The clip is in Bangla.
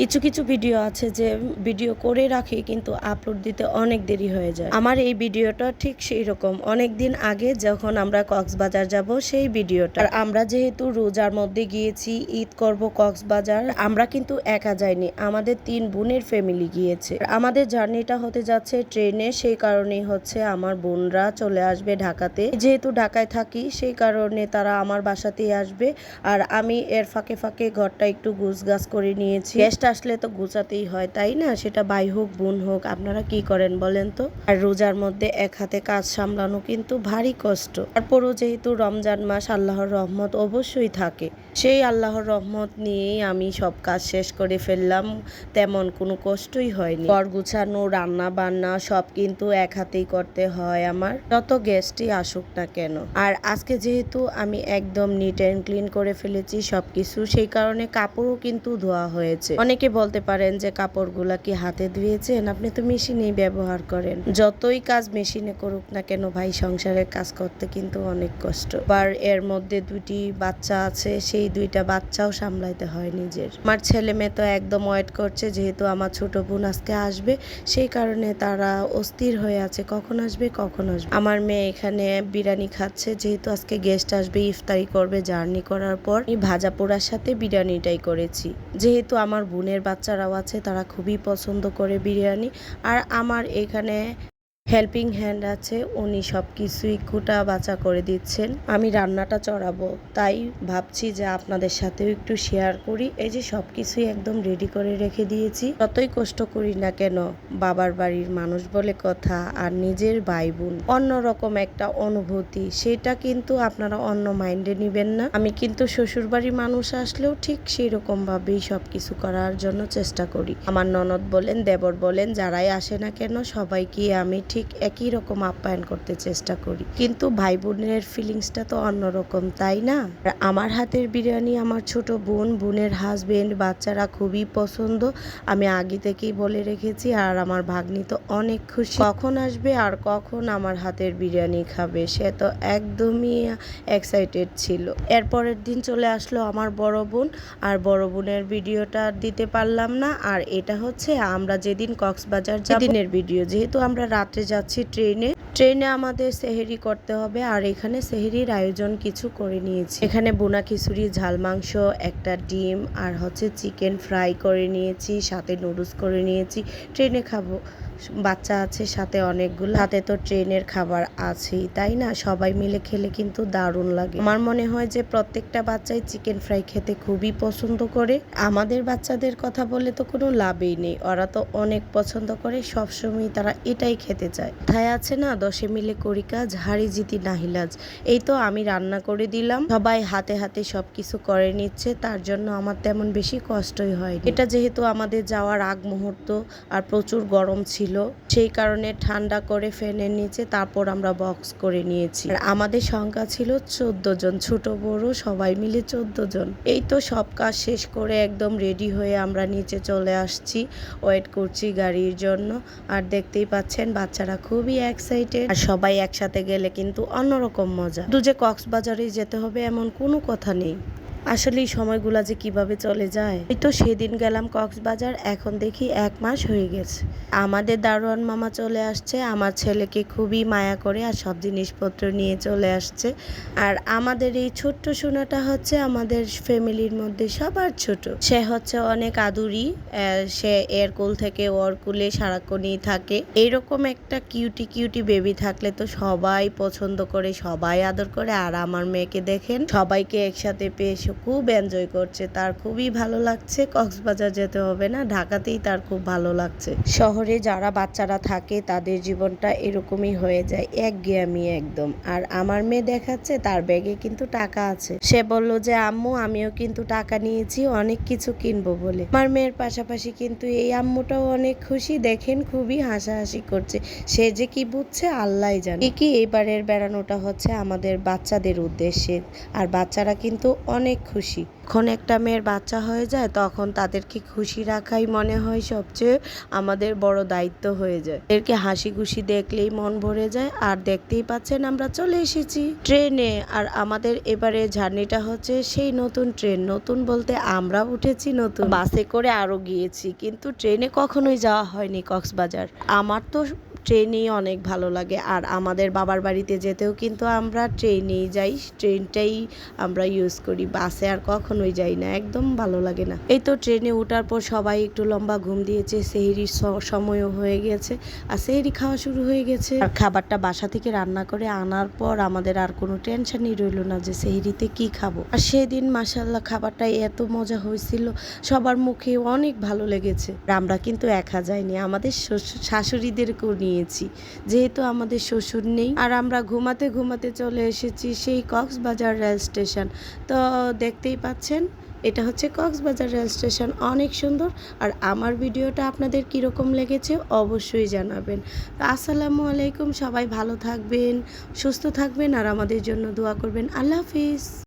কিছু কিছু ভিডিও আছে যে ভিডিও করে রাখি, কিন্তু আপলোড দিতে অনেক দেরি হয়ে যায়। আমার এই ভিডিওটা ঠিক সেই রকম অনেক দিন আগে যখন আমরা কক্সবাজার যাব, সেই ভিডিওটা আর আমরা যেহেতু রোজার মধ্যে গিয়েছি, ঈদ করব কক্সবাজার, আমরা কিন্তু একা যাইনি। আমাদের তিন বোনের ফ্যামিলি গিয়েছে। আমাদের জার্নিটা হতে যাচ্ছে ট্রেনে, সেই কারণেই হচ্ছে আমার বোনরা চলে আসবে ঢাকাতে। যেহেতু ঢাকায় থাকি, সেই কারণে তারা আমার বাসাতেই আসবে। আর আমি এর ফাঁকে ফাঁকে ঘরটা একটু গুছগাছ করে নিয়েছি। গেস্ট আসলে তো গুছাতেই হয়, তাই না? সেটা ভাই হোক, বোন হোক, আপনারা কি করেন বলেন তো? আর রোজার মধ্যে এক হাতে কাজ সামলানো কিন্তু ভারী কষ্ট। তারপরও যেহেতু রমজান মাস, আল্লাহর রহমত অবশ্যই থাকে। সেই আল্লাহর রহমত নিয়েই আমি সব কাজ শেষ করে ফেললাম, তেমন কোনো কষ্টই হয়নি। ঘর গুছানো, রান্না বান্না সব কিন্তু এক হাতেই করতে হয় আমার। যত গেস্টই আসুক না কেন। আর আজকে যেহেতু আমি একদম নিট অ্যান্ড ক্লিন করে ফেলেছি সবকিছু, সেই কারণে কাপড়ও কিন্তু ধোয়া হয়েছে। অনেকে বলতে পারেন যে কাপড়গুলা কি হাতে ধুয়েছেন? আপনি তো মেশিনেই ব্যবহার করেন। যতই কাজ মেশিনে করুক না কেন ভাই, সংসারের কাজ করতে কিন্তু অনেক কষ্ট। আর এর মধ্যে দুটি বাচ্চা আছে, সেই দুইটা বাচ্চাও সামলাইতে হয় নিজের। আমার ছেলে মেয়ে তো একদম ওয়েট করছে, যেহেতু আমার ছোট বোন আজকে আসবে, সেই কারণে তারা অস্থির হয়ে আছে। কখন আসবে? কখন আসবে? আমার মেয়ে এখানে বিরিয়ানি খাচ্ছে, যেহেতু আজকে গেস্ট আসবে, ইফতারি করবে জার্নি করার পর ভাজা পোড়ার সাথে বিরিয়ানিটাই করেছি। যেহেতু আমার বোনের বাচ্চারাও আছে তারা খুবই পছন্দ করে বিরিয়ানি। আর আমার এখানে হেল্পিং হ্যান্ড আছে, উনি সব কিছুই কুটা বাচা করে দিচ্ছেন। আমি রান্নাটা চড়াবো, তাই ভাবছি যে আপনাদের সাথেও একটু শেয়ার করি। এই যে সব কিছুই একদম রেডি করে রেখে দিয়েছি। যতই কষ্ট করি না কেন, বাবার বাড়ির মানুষ বলে কথা আর নিজের ভাই বোন অন্যরকম একটা অনুভূতি, সেটা কিন্তু আপনারা অন্য মাইন্ডে নিবেন না। আমি কিন্তু শ্বশুর বাড়ির মানুষ আসলেও ঠিক সেই রকম ভাবেই সব কিছু করার জন্য চেষ্টা করি। আমার ননদ বলেন, দেবর বলেন, যারাই আসে না কেন, সবাইকে আমি ঠিক একই রকম আপ্যায়ন করতে চেষ্টা করি। কিন্তু ভাই বোনের ফিলিংসটা তো অন্যরকম তাই না? আমার হাতের বিরিয়ানি আমার ছোট বোন বোনের হাজবেন্ড বাচ্চারা খুবই পছন্দ। আমি আগে থেকেই বলে রেখেছি আর আমার ভাগ্নি তো অনেক খুশি। কখন আসবে আর কখন আমার হাতের বিরিয়ানি খাবে সে তো একদমই এক্সাইটেড ছিল। এরপরের দিন চলে আসলো আমার বড় বোন আর বড় বোনের ভিডিওটা দিতে পারলাম না। আর এটা হচ্ছে আমরা যেদিন কক্সবাজার যেদিনের ভিডিও যেহেতু আমরা রাত্রে যাচ্ছি ট্রেনে। ট্রেনে আমাদের সেহেরি করতে হবে আর এখানে সেহেরির আয়োজন কিছু করে নিয়েছি। এখানে বোনা খিচুড়ি, ঝাল মাংস, একটা ডিম আর হচ্ছে চিকেন ফ্রাই করে নিয়েছি, সাথে নুডলস করে নিয়েছি। ট্রেনে খাব। বাচ্চা আছে সাথে অনেকগুলো। হাতে তো ট্রেনের খাবার আছেই, তাই না? সবাই মিলে খেলে কিন্তু দারুণ লাগে। আমার মনে হয় যে প্রত্যেকটা বাচ্চাই চিকেন ফ্রাই খেতে খুবই পছন্দ করে। আমাদের বাচ্চাদের কথা বলে তো কোনো লাভই নেই। ওরা তো অনেক পছন্দ করে সবসময় তারা এটাই খেতে চায়। কোথায় আছে না? দশে মিলে করি কাজ হাড়ি জিতি নাহিলাজ এই তো আমি রান্না করে দিলাম। সবাই হাতে হাতে সব কিছু করে নিচ্ছে, তার জন্য আমার তেমন বেশি কষ্টই হয় এটা যেহেতু আমাদের যাওয়ার আগ মুহূর্ত আর প্রচুর গরম ছিল সেই কারণে ঠান্ডা করে ফ্যানের নিচে তারপর আমরা বক্স করে নিয়েছি। আমাদের সংখ্যা ছিল চোদ্দ জন, ছোট বড় সবাই মিলে চোদ্দ জন। এই তো সব কাজ শেষ করে একদম রেডি হয়ে আমরা নিচে চলে আসছি ওয়েট করছি গাড়ির জন্য। আর দেখতেই পাচ্ছেন বাচ্চারা খুবই এক্সাইটেড আর সবাই একসাথে গেলে কিন্তু অন্যরকম মজা। দু যে কক্সবাজারে যেতে হবে এমন কোনো কথা নেই। আসলে এই সময়গুলা যে কীভাবে চলে যায়। এই তো সেদিন গেলাম কক্সবাজার, এখন দেখি এক মাস হয়ে গেছে। আমাদের দারোয়ান মামা চলে আসছে, আমার ছেলেকে খুবই মায়া করে আর সব জিনিসপত্র নিয়ে চলে আসছে। আর আমাদের এই ছোট্ট সোনাটা হচ্ছে আমাদের ফ্যামিলির মধ্যে সবার ছোট। সে হচ্ছে অনেক আদুরি সে এর কোল থেকে ওর কুলে সারাক্ষণই থাকে। এইরকম একটা কিউটি কিউটি বেবি থাকলে তো সবাই পছন্দ করে, সবাই আদর করে। আর আমার মেয়েকে দেখেন, সবাইকে একসাথে পেয়ে খুব এনজয় করছে। তার খুবই ভালো লাগছে। কক্সবাজার যেতে হবে না, ঢাকাতেই তার খুব ভালো লাগছে। শহরে যারা বাচ্চারা থাকে, তাদের জীবনটা এরকমই হয়ে যায় একঘেয়েমি একদম। আর আমার মেয়ে দেখাচ্ছে, তার ব্যাগে কিন্তু টাকা আছে। সে বলল যে, আম্মু, আমিও কিন্তু টাকা নিয়েছি, অনেক কিছু কিনবো বলে। আমার মেয়ের পাশাপাশি কিন্তু এই আম্মুটাও অনেক খুশি। দেখেন, খুবই হাসাহাসি করছে। সে যে কি বুঝছে আল্লাহ জানে। কি এবারের বেড়ানোটা হচ্ছে আমাদের বাচ্চাদের উদ্দেশ্যে। আর বাচ্চারা কিন্তু অনেক খুশি। যখন একটা মেয়ের বাচ্চা হয়ে যায়, তখন তাদেরকে খুশি রাখাই মনে হয় সবচেয়ে আমাদের বড় দায়িত্ব হয়ে যায়। এদেরকে হাসি খুশি দেখলেই মন ভরে যায়, আর দেখতেই পাচ্ছেন আমরা চলে এসেছি ট্রেনে। আর আমাদের এবারে জার্নিটা হচ্ছে সেই নতুন ট্রেন। নতুন বলতে আমরা উঠেছি নতুন বাসে করে আরও গিয়েছি, কিন্তু ট্রেনে কখনোই যাওয়া হয়নি কক্সবাজার। আমার তো ট্রেনেই অনেক ভালো লাগে। আর আমাদের বাবার বাড়িতে যেতেও কিন্তু আমরা ট্রেনেই যাই। ট্রেনটাই আমরা ইউজ করি। বাসে আর কখনোই যাই না। একদম ভালো লাগে না। এই তো ট্রেনে ওঠার পর সবাই একটু লম্বা ঘুম দিয়েছে। সেহরির সময়ও হয়ে গেছে। আর সেহরি খাওয়া শুরু হয়ে গেছে। আর খাবারটা বাসা থেকে রান্না করে আনার পর আমাদের আর কোনো টেনশনই রইল না যে সেহরিতে কি খাব। আর সেদিন মাসাল্লাহ খাবারটা এত মজা হয়েছিল। সবার মুখে অনেক ভালো লেগেছে। আমরা কিন্তু একা যাইনি। আমাদের শাশুড়িদেরকেও নিয়েছি। যেহেতু আমাদের শ্বশুর নেই। আর আমরা ঘুমাতে ঘুমাতে চলে এসেছি সেই কক্সবাজার রেল স্টেশন। তো দেখতেই পাচ্ছেন, এটা হচ্ছে কক্সবাজার রেল স্টেশন। অনেক সুন্দর। আর আমার ভিডিওটা আপনাদের কীরকম লেগেছে অবশ্যই জানাবেন। আসসালামু আলাইকুম। সবাই ভালো থাকবেন, সুস্থ থাকবেন, আর আমাদের জন্য দোয়া করবেন। আল্লাহ হাফিজ।